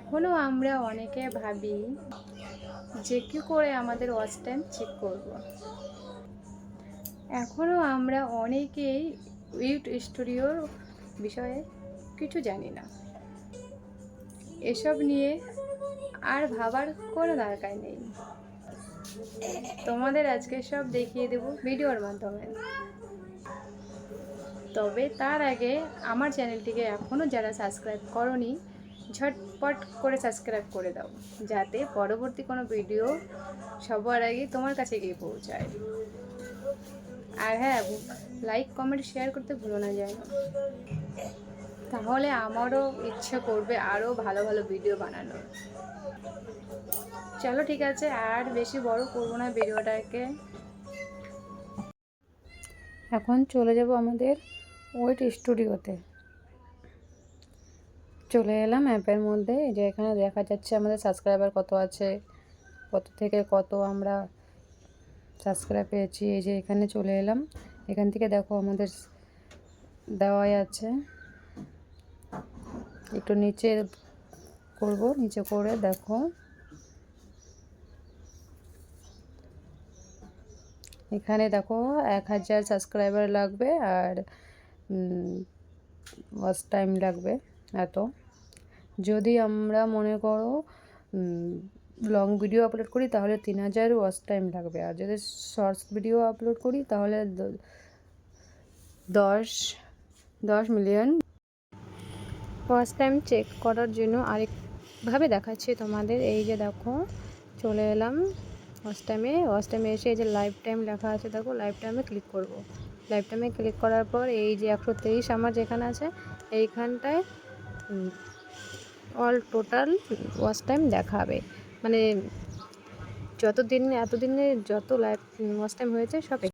এখনও আমরা অনেকে ভাবি যে কী করে আমাদের ওয়াচ টাইম চেক করব। এখনও আমরা অনেকেই ইউট স্টুডিওর বিষয়ে কিছু জানি না। এসব নিয়ে আর ভাবার কোনো দরকার নেই। তোমাদের আজকে সব দেখিয়ে দেব ভিডিওর মাধ্যমে। তবে তার আগে আমার চ্যানেলটিকে এখনও যারা সাবস্ক্রাইব করনি ঝটপট করে সাবস্ক্রাইব করে দাও, যাতে পরবর্তী কোনো ভিডিও সবার আগে তোমার কাছে গিয়ে পৌঁছায়। আর হ্যাঁ লাইক কমেন্ট শেয়ার করতে ভুলো না যায় তাহলে আমারও ইচ্ছে করবে আরও ভালো ভালো ভিডিও বানানোর। চলো ঠিক আছে, আর বেশি বড় করব না ভিডিওটাকে। এখন চলে যাব আমাদের ওয়েট স্টুডিওতে চলে এলাম অ্যাপের মধ্যে যে এখানে দেখা যাচ্ছে আমাদের সাবস্ক্রাইবার কত আছে, কত থেকে কত আমরা সাবস্ক্রাইব পেয়েছি, এই যে এখানে চলে এলাম। এখান থেকে দেখো আমাদের দেওয়াই আছে। একটু নিচে করব, নিচে করে দেখো। এখানে দেখো এক হাজার সাবস্ক্রাইবার লাগবে আর ওয়াচ টাইম লাগবে এত। যদি আমরা মনে করো লং ভিডিও আপলোড করি, তাহলে তিন হাজার ওয়াচ টাইম লাগবে। আর যদি শর্টস ভিডিও আপলোড করি, তাহলে দশ দশ মিলিয়ন ওয়াচ টাইম চেক করার জন্য আরেকভাবে দেখাচ্ছি তোমাদের। এই যে দেখো, চলে এলাম ওয়াচ টাইমে ওয়াচ টাইমে এসে এই যে লাইফ টাইম লেখা আছে, দেখো লাইফ টাইমে ক্লিক করব। লাইফ টাইমে ক্লিক করার পর এই যে একশো তেইশ আমার যেখানে আছে, এইখানটায় অল টোটাল ওয়াচ টাইম দেখাবে। মানে যতদিন এতদিনে যত লাইফ ওয়াচ টাইম হয়েছে সব